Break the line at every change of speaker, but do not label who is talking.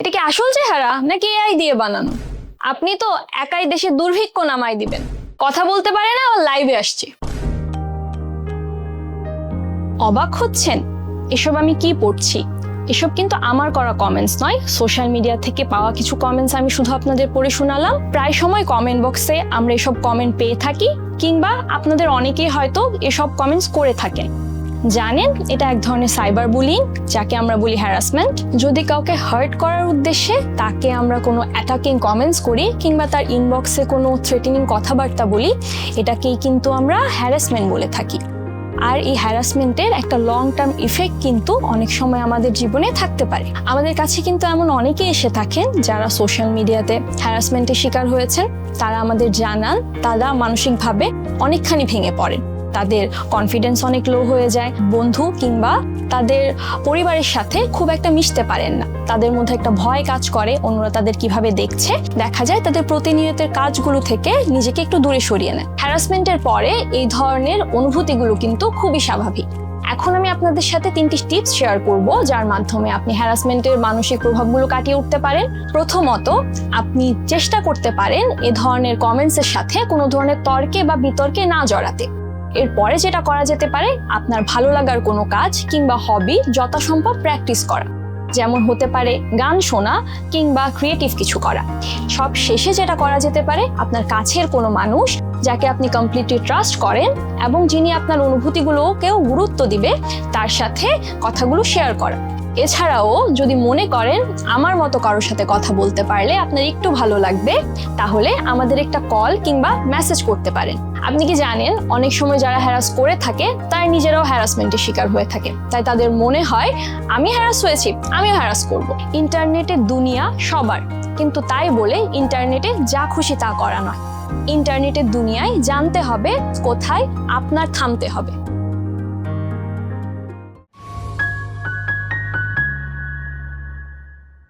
এটা কি আসল চেহারা নাকি এআই দিয়ে বানানো? আপনি তো একাই দেশে দুর্ভিক্ষ নামাই দিবেন। কথা বলতে পারে না লাইভে আসছে। অবাক হচ্ছেন? এসব আমি কি পড়ছি? এসব কিন্তু আমার করা কমেন্টস নয়। সোশ্যাল মিডিয়া থেকে পাওয়া কিছু কমেন্টস আমি শুধু আপনাদের পড়ে শোনালাম। প্রায় সময় কমেন্ট বক্সে আমরা এসব কমেন্ট পেয়ে থাকি, কিংবা আপনাদের অনেকেই হয়তো এসব কমেন্টস করে থাকেন। জানেন, এটা এক ধরনের সাইবার বুলিং যাকে আমরা বলি হ্যারাসমেন্ট যদি কাউকে হার্ট করার উদ্দেশ্যে তাকে আমরা কোনো অ্যাটাকিং কমেন্টস করি কিংবা তার ইনবক্সে কোনো থ্রেটেনিং কথাবার্তা বলি, এটাকেই কিন্তু আমরা হ্যারাসমেন্ট বলে থাকি। আর এই হ্যারাসমেন্টের একটা লং টার্ম ইফেক্ট কিন্তু অনেক সময় আমাদের জীবনে থাকতে পারে। আমাদের কাছে কিন্তু এমন অনেকেই এসে থাকেন যারা সোশ্যাল মিডিয়াতে হ্যারাসমেন্টের শিকার হয়েছেন। তারা আমাদের জানান, তারা মানসিকভাবে অনেকখানি ভেঙে পড়েন। তাদের কনফিডেন্স অনেক লো হয়ে যায়। বন্ধু কিংবা তাদের পরিবারের সাথে খুব একটা মিশতে পারেন না। তাদের মধ্যে একটা ভয় কাজ করে, অন্যরা তাদের কীভাবে দেখছে। দেখা যায় তাদের প্রতিনিয়তের কাজগুলো থেকে নিজেকে একটু দূরে সরিয়ে নেয়। হ্যারাসমেন্টের পরে এই ধরনের অনুভূতিগুলো কিন্তু খুবই স্বাভাবিক। এখন আমি আপনাদের সাথে তিনটি টিপস শেয়ার করব, যার মাধ্যমে আপনি হ্যারাসমেন্টের মানসিক প্রভাবগুলো কাটিয়ে উঠতে পারেন। প্রথমত, আপনি চেষ্টা করতে পারেন এ ধরনের কমেন্টসের সাথে কোনো ধরনের তর্কে বা বিতর্কে না জড়াতে। এরপরে যেটা করা যেতে পারে, আপনার ভালো লাগার কোনো কাজ কিংবা হবি যথাসম্ভব প্র্যাকটিস করা। যেমন হতে পারে গান শোনা কিংবা ক্রিয়েটিভ কিছু করা। সব শেষে যেটা করা যেতে পারে, আপনার কাছের কোনো মানুষ যাকে আপনি কমপ্লিটলি ট্রাস্ট করেন এবং যিনি আপনার অনুভূতিগুলোকেও গুরুত্ব দিবে, তার সাথে কথাগুলো শেয়ার করা। এছাড়াও যদি মনে করেন আমার মতো কারোর সাথে কথা বলতে পারলে আপনার একটু ভালো লাগবে, তাহলে আমাদের একটা কল কিংবা মেসেজ করতে পারেন। আপনি কি জানেন, অনেক সময় যারা হ্যারাস করে থাকে, তারা নিজেরাও হ্যারাসমেন্টের শিকার হয়ে থাকে। তাই তাদের মনে হয়, আমি হ্যারাস হয়েছি, আমিও হ্যারাস করব। ইন্টারনেটের দুনিয়া সবার, কিন্তু তাই বলে ইন্টারনেটে যা খুশি তা করা নয়। ইন্টারনেটের দুনিয়ায় জানতে হবে, কোথায় আপনার থামতে হবে।